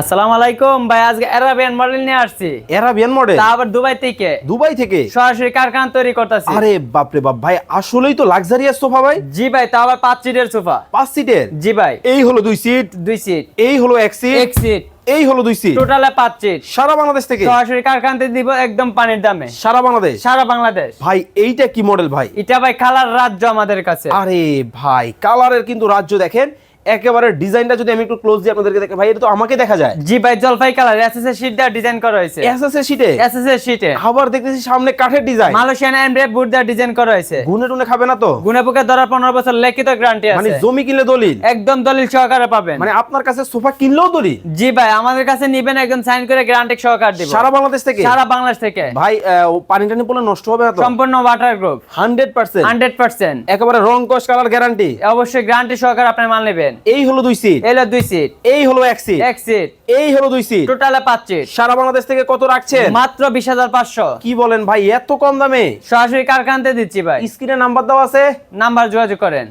আসসালামু আলাইকুম। ভাই আজকে অ্যারাবিয়ান মডেল নিয়ে আসছি। এরাবিয়ান মডেল তা আবার দুবাই থেকে। দুবাই থেকে? সরাসরি কারখানা তৈরি করতেছি। আরে বাপরে বাপ ভাই আসলেই তো লাক্সারিয়াস সোফা ভাই। জি ভাই তা আবার পাঁচ সিটের সোফা। পাঁচ সিটের জি ভাই। এই হলো দুই সিট দুই সিট এই হলো এক সিট এক সিট এই হলো দুই সিট টোটালে পাঁচ সিট সারা বাংলাদেশ থেকে? সরাসরি কারখানাতে দিব একদম পানির দামে। সারা বাংলাদেশ? সারা বাংলাদেশ। ভাই এইটা কি মডেল ভাই? এটা ভাই কালার রাজ্য আমাদের কাছে। আরে ভাই কালারের কিন্তু রাজ্য দেখেন। একেবারে ডিজাইনটা যদি আমি একটু ক্লোজ দিয়ে আপনাদেরকে দেখে ভাই এটা তো আমাকে দেখা যায়। জি ভাই জলপাই কালার এসএস এর শীট দেওয়া ডিজাইন করা হয়েছে। এসএস এর শীটে এসএস এর শীটে আবার দেখতেছি সামনে কাঠের ডিজাইন মালয়েশিয়ান এমব্রেড বুট দেওয়া ডিজাইন করা হয়েছে। গুনে টুনে খাবে না তো? গুনে পোকে ধরার পনেরো বছর লিখিত গ্যারান্টি আছে। মানে জমি কিনলে দলিল? একদম দলিল সহকারে পাবেন। মানে আপনার কাছে সোফা কিনলেও দলিল? জি ভাই আমাদের কাছে নিবেন একদম সাইন করে গ্যারান্টি সহকার দিব। সারা বাংলাদেশ থেকে? সারা বাংলাদেশ থেকে। ভাই পানি টানি পড়লে নষ্ট হবে না তো? সম্পূর্ণ ওয়াটার পার্সেন্ট হান্ড্রেড পার্সেন্ট একেবারে রং কস কালার গ্যারান্টি অবশ্যই গ্যারান্টি সহকারে আপনি মাল নেবেন। এই হলো দুই সিট এলো দুই সিট এই হলো এক সিট এক সিট এই হলো দুই সিট টোটালে পাঁচ সিট সারা বাংলাদেশ থেকে কত রাখছেন? মাত্র বিশ হাজার পাঁচশো। কি বলেন ভাই এত কম দামে? সরাসরি কারখানাতে দিচ্ছি ভাই। স্ক্রিনে নাম্বার দেওয়া আছে? নাম্বার যোগাযোগ করেন।